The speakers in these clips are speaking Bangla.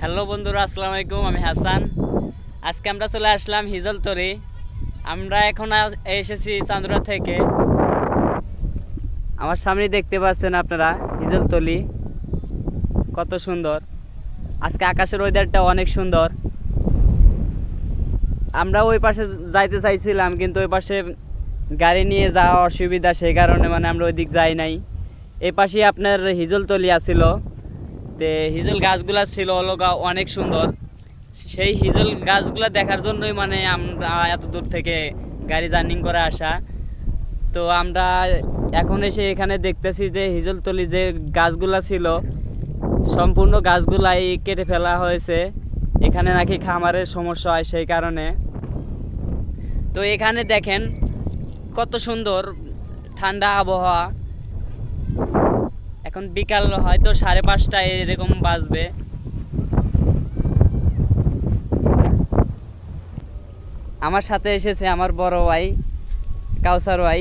হ্যালো বন্ধুরা, আসসালামু আলাইকুম, আমি হাসান। আজকে আমরা চলে আসলাম হিজলতরি আমরা এখন এসেছি চান্দুরা থেকে। আমার সামনে দেখতে পাচ্ছেন আপনারা হিজলতলি। কত সুন্দর। আজকে আকাশের ওয়েদারটা অনেক সুন্দর। আমরা ওই পাশে যাইতে চাইছিলাম, কিন্তু ওই পাশে গাড়ি নিয়ে যাওয়া অসুবিধা, সেই কারণে মানে আমরা ওই দিক যাই নাই। এই পাশে আপনার হিজলতলি আছিল। তে হিজল গাছগুলা ছিল হলো গা- অনেক সুন্দর। সেই হিজল গাছগুলা দেখার জন্যই মানে আমরা এত দূর থেকে গাড়ি জার্নিং করে আসা। তো আমরা এখন এসে এখানে দেখতেছি যে হিজলতলি যে গাছগুলা ছিল, সম্পূর্ণ গাছগুলাই কেটে ফেলা হয়েছে। এখানে নাকি খামারের সমস্যা হয় সেই কারণে। তো এখানে দেখেন কত সুন্দর ঠান্ডা আবহাওয়া। এখন বিকাল হয়তো সাড়ে পাঁচটা এরকম বাজবে। আমার সাথে এসেছে আমার বড় ভাই, কাউসার ভাই।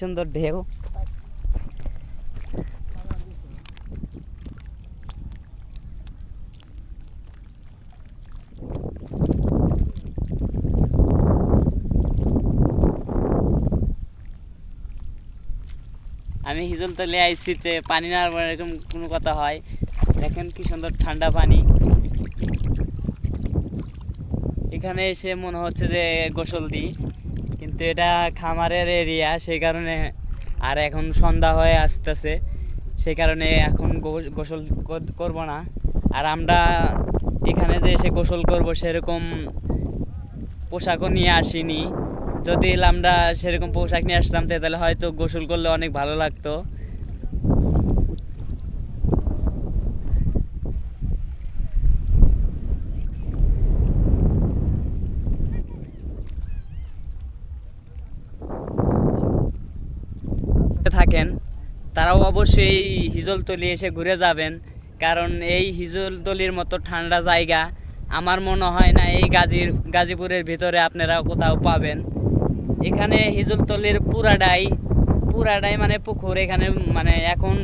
সুন্দর ঢেউ। আমি হিজলতলে আইসি তে পানি না এরকম কোনো কথা হয়। দেখেন কি সুন্দর ঠান্ডা পানি। এখানে এসে মনে হচ্ছে যে গোসল দিই কিন্তু এটা খামারের এরিয়া সেই কারণে আর এখন সন্ধ্যা হয়ে আসতেছে। সেই কারণে এখন গোসল কর- করব না। আর আমরা এখানে যে এসে গোসল করব সেরকম পোশাকও নিয়ে আসিনি। যদি আমরা সেরকম পোশাক নিয়ে আসতাম তাহলে হয়তো গোসল করলে অনেক ভালো লাগতো। থাকেন, তারাও অবশ্যই হিজলতলি এসে ঘুরে যাবেন, কারণ এই হিজলতলির মতো ঠান্ডা জায়গা আমার মনে হয় না এই গাজীর, গাজীপুরের ভিতরে আপনারা কোথাও পাবেন। এখানে হিজলতলির পুরাটাই পুরাটাই মানে পুকুর, এখানে মানে এখন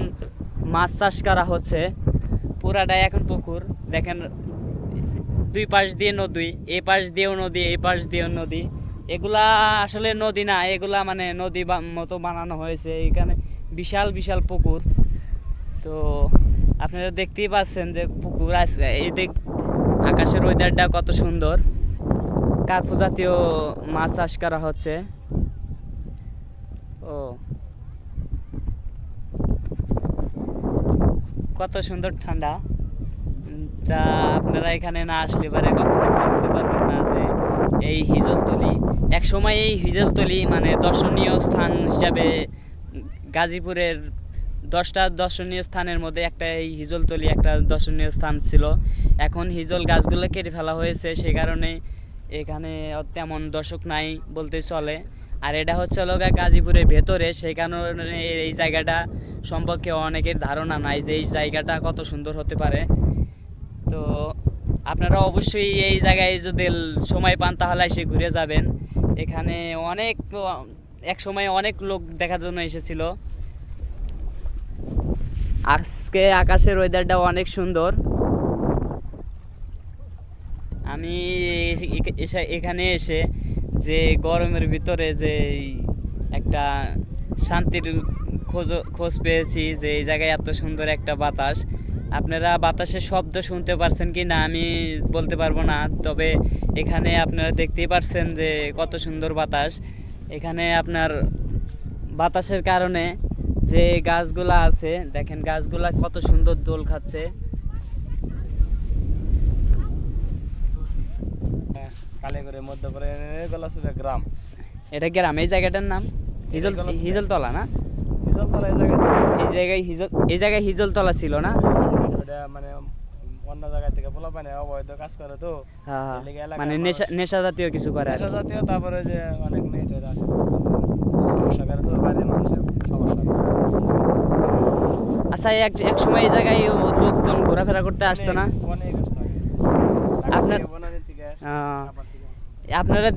মাছ চাষ করা হচ্ছে। পুরাটাই এখন পুকুর, দেখেন, দুই পাশ দিয়ে নদী এই পাশ দিয়েও নদী এই পাশ দিয়েও নদী। এগুলা আসলে নদী না, এগুলা মানে নদী মতো বানানো হয়েছে, এখানে বিশাল বিশাল পুকুর। তো আপনারা দেখতেই পাচ্ছেন যে পুকুর আজকে এই দিক আকাশের ওয়েদারটা কত সুন্দর। কার্পু জাতীয় মাছ চাষ করা হচ্ছে। ও। কত সুন্দর ঠান্ডা। যা আপনারা এখানে না আসলে পারে কখনো বুঝতে পারবেন না যে এই হিজলতলি এক সময় এই হিজলতলি মানে দর্শনীয় স্থান হিসাবে গাজীপুরের দশটা দর্শনীয় স্থানের মধ্যে একটা এই হিজলতলি একটা দর্শনীয় স্থান ছিল। এখন হিজল গাছগুলো কেটে ফেলা হয়েছে, সে কারণে এখানে তেমন দর্শক নাই বলতে চলে। আর এটা হচ্ছে গা গাজীপুরের ভেতরে, সেই কারণে এই জায়গাটা সম্পর্কে অনেকের ধারণা নাই যে এই জায়গাটা কত সুন্দর হতে পারে। তো আপনারা অবশ্যই এই জায়গায় যদি সময় পান তাহলে এসে ঘুরে যাবেন। এখানে অনেক, এক সময় অনেক লোক দেখার জন্য এসেছিল। আজকে আকাশের ওয়েদারটা অনেক সুন্দর। আমি এসে- এখানে এসে যে গরমের ভিতরে যে একটা শান্তির খোঁজ খোঁজ পেয়েছি যে এই জায়গায় এত সুন্দর একটা বাতাস। আপনারা বাতাসের শব্দ শুনতে পারছেন কি না আমি বলতে পারব না, তবে এখানে আপনারা দেখতেই পারছেন যে কত সুন্দর বাতাস। এখানে আপনার বাতাসের কারণে যে গাছগুলা আছে, দেখেন গাছগুলা কত সুন্দর দোল খাচ্ছে। কালীগড়ের মধ্যপুরে গলাসুবে গ্রাম। এটা গ্রাম এই জায়গাটার নাম হিজল। হিজলতলা না? হিজলতলা এই জায়গায় এই জায়গায় হিজল এই জায়গায় হিজলতলা ছিল না? মানে অন্য জায়গা থেকে পোলা পানি অবৈধ কাজ করে তো। হ্যাঁ হ্যাঁ। মানে নেশা নেশা জাতীয় কিছু করে নেশা জাতীয় তারপরে যে অনেক মেয়েটের আসে সমস্যা করে তো বাড়ির মানুষের সমস্যা। আচ্ছা এক এক সময় এই জায়গায় লোকজন ঘোরাফেরা করতে আসতো না? অনেক- আপনার- আপনারা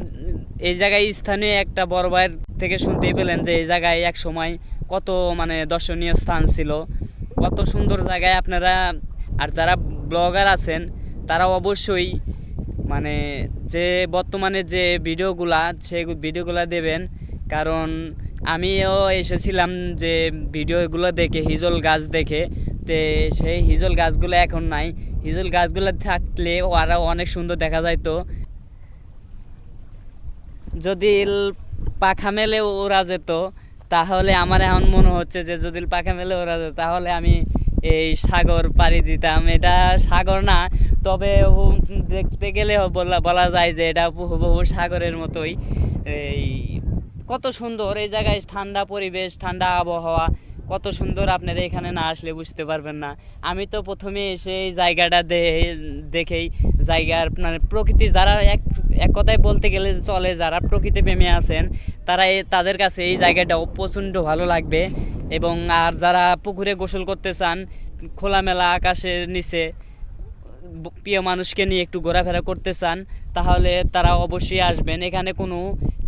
এই জায়গায় স্থানীয় একটা বড় ভাইয়ের থেকে শুনতেই পেলেন যে এই জায়গায় এক সময় কত মানে দর্শনীয় স্থান ছিল, কত সুন্দর জায়গায় আপনারা, আর যারা ব্লগার আছেন, তারা অবশ্যই মানে যে বর্তমানে যে ভিডিওগুলা সেই ভিডিওগুলা দেবেন। কারণ আমিও এসেছিলাম যে ভিডিওগুলো দেখে, হিজল গাছ দেখে, তে সেই হিজল গাছগুলো এখন নাই। হিজল গাছগুলো থাকলে আরও অনেক সুন্দর দেখা যাইতো। যদি পাখা মেলে ওরা যেত, তাহলে আমার এখন মনে হচ্ছে যে যদি পাখা মেলে ওরা যেত, তাহলে আমি এই সাগর পাড়ি দিতাম। এটা সাগর না, তবে দেখতে গেলে বলা বলা যায় যে এটা হুবহু সাগরের মতোই। এই কত সুন্দর, এই জায়গায় ঠান্ডা পরিবেশ, ঠান্ডা আবহাওয়া। কত সুন্দর আপনারা এখানে না আসলে বুঝতে পারবেন না। আমি তো প্রথমে এসে এই জায়গাটা দেখেই জায়গার মানে প্রকৃতি যারা এক এক কথায় বলতে গেলে চলে, যারা প্রকৃতি প্রেমী আছেন, তারা তাদের কাছে এই জায়গাটাও প্রচণ্ড ভালো লাগবে। এবং আর যারা পুকুরে গোসল করতে চান, খোলামেলা আকাশের নিচে প্রিয় মানুষকে নিয়ে একটু ঘোরাফেরা করতে চান, তাহলে তারা অবশ্যই আসবেন। এখানে কোনো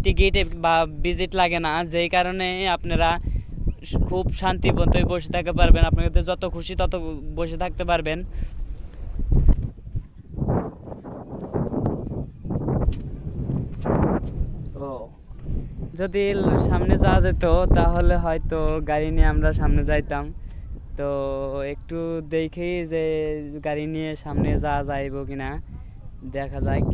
টিকিট বা ভিজিট লাগে না। যেই কারণে আপনারা খুব শান্তিমতোই বসে থাকতে পারবেন। আপনাদের যত খুশি তত বসে থাকতে পারবেন। যদি সামনে যাওয়া যেত, তাহলে হয়তো গাড়ি নিয়ে আমরা সামনে যাইতাম। তো একটু দেখেই যে গাড়ি নিয়ে সামনে যাওয়া যাইব কিনা। দেখা যাক।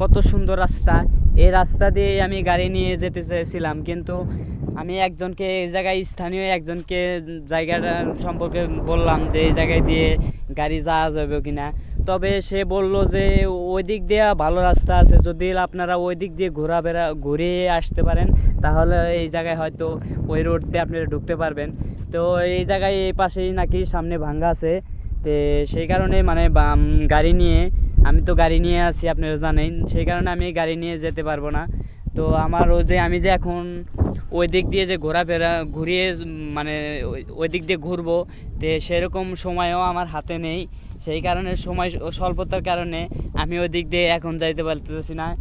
কত সুন্দর রাস্তা। এই রাস্তা দিয়ে আমি গাড়ি নিয়ে যেতে চেয়েছিলাম, কিন্তু আমি একজনকে এই জায়গায়, স্থানীয় একজনকে জায়গাটা সম্পর্কে বললাম যে এই জায়গায় দিয়ে গাড়ি যাওয়া যাবে কিনা। তবে সে বলল যে ওই দিক দিয়ে ভালো রাস্তা আছে, যদি আপনারা ওই দিক দিয়ে ঘোরাফেরা, ঘুরে আসতে পারেন, তাহলে এই জায়গায় হয়তো ওই রোড দিয়ে আপনারা ঢুকতে পারবেন। তো এই জায়গায় এই পাশেই নাকি সামনে ভাঙ্গা আছে, তো সেই কারণে মানে গাড়ি নিয়ে আমি তো গাড়ি নিয়ে আছি, আপনারা জানেন। সেই কারণে আমি গাড়ি নিয়ে যেতে পারব না। তো আমার ওই যে, আমি যে এখন ওই দিক দিয়ে যে ঘোরাফেরা, ঘুরিয়ে মানে ওই- দিক দিয়ে ঘুরবো, তো সেরকম সময়ও আমার হাতে নেই। সেই কারণে সময় স্বল্পতার কারণে আমি ওই দিক দিয়ে এখন যাইতে পারতেছি না।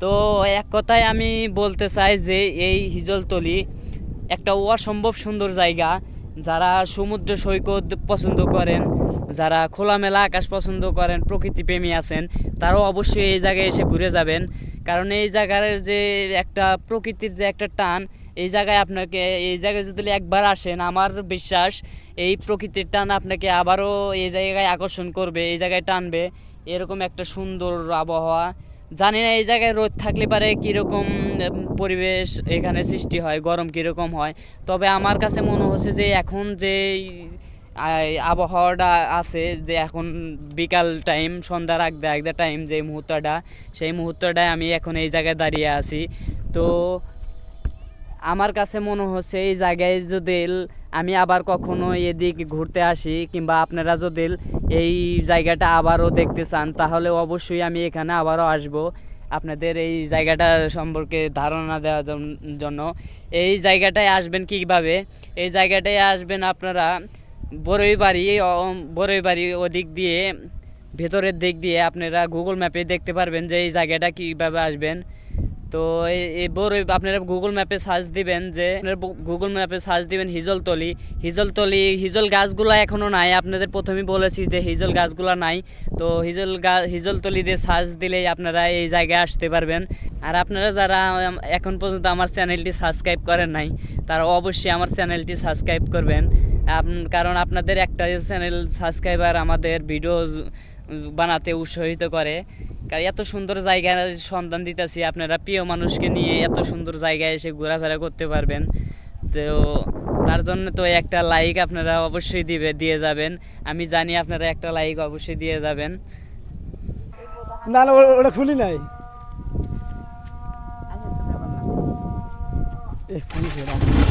তো এক কথায় আমি বলতে চাই যে, এই হিজলতলি একটা অসম্ভব সুন্দর জায়গা। যারা সমুদ্র সৈকত পছন্দ করেন যারা খোলামেলা আকাশ পছন্দ করেন, প্রকৃতি প্রেমী আছেন, তারাও অবশ্যই এই জায়গায় এসে ঘুরে যাবেন। কারণ এই জায়গার যে একটা প্রকৃতির যে একটা টান, এই জায়গায় আপনাকে, এই জায়গায় যদি একবার আসেন, আমার বিশ্বাস এই প্রকৃতির টান আপনাকে আবারও এই জায়গায় আকর্ষণ করবে, এই জায়গায় টানবে। এরকম একটা সুন্দর আবহাওয়া। জানি না এই জায়গায় রোদ থাকলে পারে কীরকম পরিবেশ এখানে সৃষ্টি হয়, গরম কীরকম হয়। তবে আমার কাছে মনে হচ্ছে যে এখন যে আবহাওয়াটা আছে যে এখন বিকাল টাইম সন্ধ্যার আগ আগদা টাইম যে মুহূর্তটা, সেই মুহূর্তটায় আমি এখন এই জায়গায় দাঁড়িয়ে আছি। তো আমার কাছে মনে হচ্ছে এই জায়গায় যদি আমি আবার কখনো এদিক ঘুরতে আসি কিংবা আপনারা যদি এই জায়গাটা আবারও দেখতে চান, তাহলে অবশ্যই আমি এখানে আবারও আসব আপনাদের এই জায়গাটা সম্পর্কে ধারণা দেওয়ার জন্য। এই জায়গাটায় আসবেন কীভাবে? এই জায়গাটায় আসবেন আপনারা বড়ই বাড়ি বড়ই বাড়ি ওদিক দিয়ে, ভেতরের দিক দিয়ে আপনারা গুগল ম্যাপে দেখতে পারবেন যে এই জায়গাটা কীভাবে আসবেন। তো এই- এই বড় আপনারা গুগল ম্যাপে সার্চ দিবেন যে গুগল ম্যাপে সার্চ দিবেন হিজলতলি। হিজলতলি, হিজল গাছগুলো এখনও নাই। আপনাদের প্রথমেই বলেছি যে হিজল গাছগুলো নাই। তো হিজল গাছ হিজলতলি দিয়ে সার্চ দিলেই আপনারা এই জায়গায় আসতে পারবেন। আর আপনারা যারা এখন পর্যন্ত আমার চ্যানেলটি সাবস্ক্রাইব করেন নাই, তারা অবশ্যই আমার চ্যানেলটি সাবস্ক্রাইব করবেন। কারণ আপনাদের একটা চ্যানেল সাবস্ক্রাইবার আমাদের ভিডিও বানাতে উৎসাহিত করে। কারণ এত সুন্দর জায়গার সন্ধান দিতেছি আপনারা প্রিয় মানুষকে নিয়ে এত সুন্দর জায়গায় এসে ঘোরাফেরা করতে পারবেন। তো তার জন্য তো একটা লাইক আপনারা অবশ্যই দিবে দিয়ে যাবেন। আমি জানি আপনারা একটা লাইক অবশ্যই দিয়ে যাবেন। না না ওটা খুলি নাই। এ, এরা।